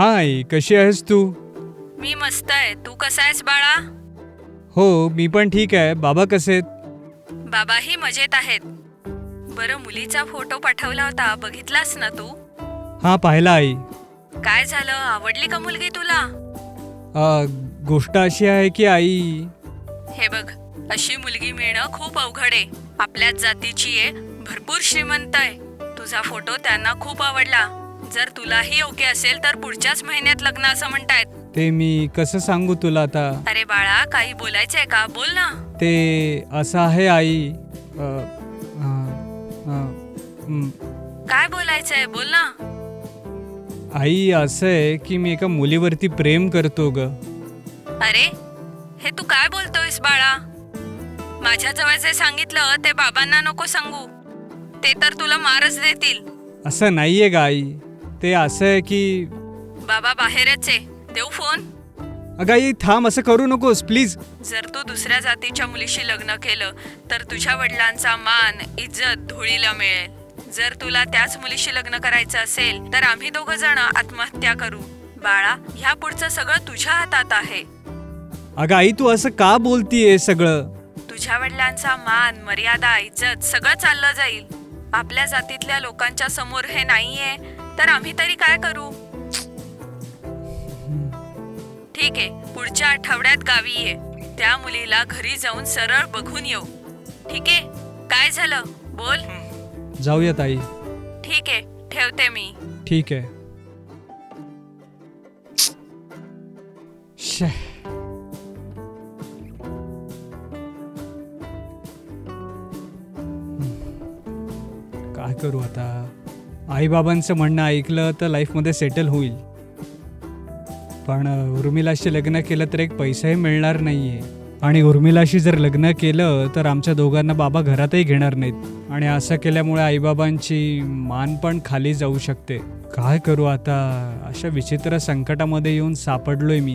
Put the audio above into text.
आई कशी आहेस तू? मी मस्त आहे. तू कसा आहेस बाळा? हो मी पण ठीक आहे. बाबा कसे आहेत? बाबाही मजेत आहेत. बरं मुलीचा फोटो पाठवला होता. बघितलास ना तू? हां पाहिला आई. काय झालं? आवडली का मुलगी तुला? अ, गोष्ट अशी आहे की आई हे बघ अशी मुलगी मिळणं खूप अवघड आहे. आपल्याच जातीची आहे. भरपूर श्रीमंत आहे. तुझा फोटो त्यांना खूप आवडला. जर तुलाही ओके असेल तर पुढच्याच महिन्यात लग्न असं म्हणतायत. ते मी कसं सांगू तुला आता? अरे बाळा काही बोलायचंय का? बोल ना. ते असं आहे आई. अ, अ, अ. काय बोलायचंय? बोल ना. आई असं आहे की मी एका मुलीवरती प्रेम करतो ग. अरे हे तू काय बोलतोयस बाळा? माझ्या जवळ जे सांगितलं ते बाबांना नको सांगू. ते तर तुला मारच देतील. असं नाहीये ग आई. ते असं आहे की बाबा बाहेरच आहे. देऊ फोन? अगं आई थांब असं करू नकोस प्लीज. जर तू दुसऱ्या जातीच्या मुलीशी लग्न केलं तर तुझ्या वडिलांचा मान इज्जत धुळीला मिळेल. जर तुला त्याच मुलीशी लग्न करायचं असेल तर आम्ही दोघ जण आत्महत्या करू. बाळा ह्या पुढचं सगळं तुझ्या हातात आहे. अगं आई तू असं का बोलतीये सगळं? तुझ्या वडिलांचा मान मर्यादा इज्जत सगळं चाललं जाईल. आपल्या जातीतल्या लोकांच्या समोर हे नाहीये. तर आम्ही तरी काय करू? ठीक आहे पुढच्या आठवड्यात गावी ये. त्या मुलीला घरी जाऊन सरळ बघून येऊ. ठीक? आहे काय झालं? बोल. जाऊयात आई ठीक आहे ठेवते मी. ठीक. आहे शे. काय करू आता? आईबाबांचं म्हणणं ऐकलं तर लाईफमध्ये सेटल होईल. पण उर्मिलाशी लग्न केलं तर एक पैसाही मिळणार नाही आहे आणि उर्मिलाशी जर लग्न केलं तर आमच्या दोघांना बाबा घरातही घेणार नाहीत. आणि असं केल्यामुळे आईबाबांची मान पण खाली जाऊ शकते. काय करू आता? अशा विचित्र संकटामध्ये येऊन सापडलोय मी.